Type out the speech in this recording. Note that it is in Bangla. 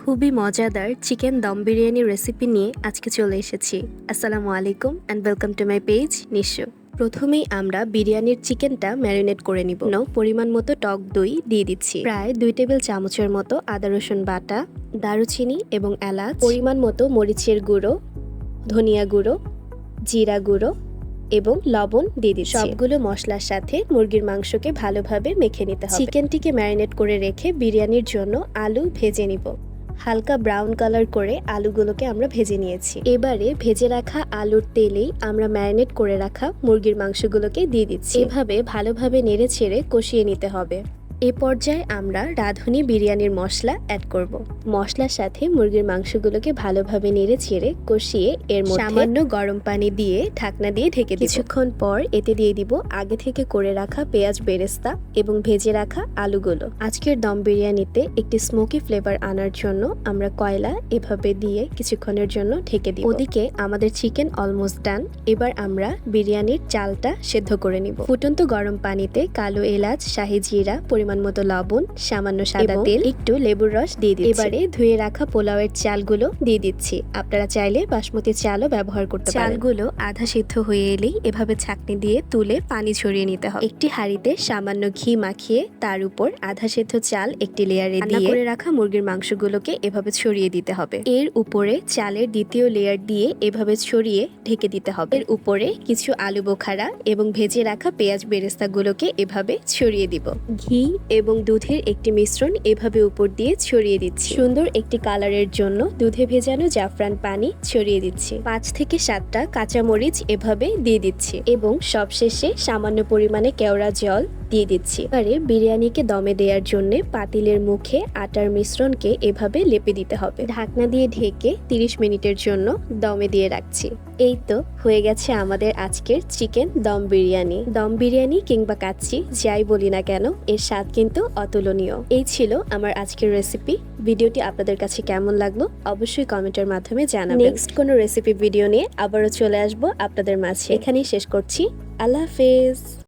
খুবই মজাদার চিকেন দম বিরিয়ানি রেসিপি নিয়ে আজকে চলে এসেছি। আসসালামু আলাইকুম and welcome to my page Nisho প্রথমেই আমরা বিরিয়ানির চিকেনটা ম্যারিনেট করে নিব। পরিমাণ মতো টক দই দিয়ে দিচ্ছি। প্রায় দুই টেবিল চামচের মতো আদা, রসুন বাটা, দারুচিনি এবং এলাচ, পরিমাণ মতো মরিচের গুঁড়ো, ধনিয়া গুঁড়ো, জিরা গুঁড়ো এবং লবণ দিয়ে দিচ্ছি। সবগুলো মশলার সাথে মুরগির মাংসকে ভালোভাবে মেখে নিতে হবে। চিকেনটিকে ম্যারিনেট করে রেখে বিরিয়ানির জন্য আলু ভেজে নিব। হালকা ব্রাউন কালার করে আলুগুলোকে আমরা ভেজে নিয়েছি। এবারে ভেজে রাখা আলুর তেলেই আমরা ম্যারিনেট করে রাখা মুরগির মাংসগুলোকে দিয়ে দিচ্ছি। এভাবে ভালোভাবে নেড়ে ছেড়ে কষিয়ে নিতে হবে। এ পর্যায়ে আমরা রাঁধুনি বিরিয়ানির মশলা অ্যাড করব। মশলার সাথে মুরগির মাংসগুলোকে ভালোভাবে নেড়ে ছেড়ে কষিয়ে এর মধ্যে সামান্য গরম পানি দিয়ে ঢাকনা দিয়ে ঢেকে কিছুক্ষণ পর এতে দিয়ে দিব আগে থেকে করে রাখা পেঁয়াজ বেরেস্তা এবং ভেজে রাখা আলুগুলো। আজকের দম বিরিয়ানিতে একটি স্মোকি ফ্লেভার আনার জন্য আমরা কয়লা এভাবে দিয়ে কিছুক্ষণের জন্য ঢেকে দিই ওদিকে আমাদের চিকেন অলমোস্ট ডান এবার আমরা বিরিয়ানির চালটা সেদ্ধ করে নিব। ফুটন্ত গরম পানিতে কালো এলাচ শাহি জিরা পরিমাণ মতো লবণ সামান্য সাদা তেল একটু লেবুর রস দিয়ে দিচ্ছি। এবারে ধুয়ে রাখা পোলাওয়ের চালগুলো দিয়ে দিচ্ছি। আপনারা চাইলে বাসমতি চালও ব্যবহার করতে পারেন। চালগুলো আধা সিদ্ধ হয়ে এলেই এভাবে ছাকনি দিয়ে তুলে পানি ছড়িয়ে নিতে হবে। একটি হাঁড়িতে সামান্য ঘি মাখিয়ে তার উপর আধা সিদ্ধ চাল একটি লেয়ারে দিয়ে করে রাখা মুরগির মাংসগুলোকে এভাবে ছড়িয়ে দিতে হবে। এর উপরে চালের দ্বিতীয় লেয়ার দিয়ে এভাবে ছড়িয়ে ঢেকে দিতে হবে। এর উপরে কিছু আলু বোখারা এবং ভেজে রাখা পেঁয়াজ বেরেস্তাগুলোকে এভাবে ছড়িয়ে দিব। ঘি এবং দুধের একটি মিশ্রণ এভাবে উপর দিয়ে ছড়িয়ে দিচ্ছি। সুন্দর একটি কালারের জন্য দুধে ভেজানো জাফরান পানি ছড়িয়ে দিচ্ছি। পাঁচ থেকে সাতটা কাঁচামরিচ এভাবে দিয়ে দিচ্ছি এবং সবশেষে সামান্য পরিমাণে কেওড়া জল দিয়ে দিচ্ছি। এবারে বিরিয়ানিকে দমে দেওয়ার জন্য পাতিলের মুখে আটার মিশ্রণকে এভাবে লেপে দিতে হবে। ঢাকনা দিয়ে ঢেকে 30 মিনিটের জন্য দমে দিয়ে রাখছি। এই তো হয়ে গেছে আমাদের আজকের চিকেন দম বিরিয়ানি। দম বিরিয়ানি কিংবা কাচ্চি যাই বলি না কেন এর স্বাদ কিন্তু অতুলনীয়। এই ছিল আমার আজকের রেসিপি ভিডিওটি আপনাদের কাছে কেমন লাগল অবশ্যই কমেন্টের মাধ্যমে জানাবেন। নেক্সট কোনো রেসিপি ভিডিও নিয়ে আবারও চলে আসব আপনাদের মাঝে। এখানেই শেষ করছি। আল্লাহ হাফেজ।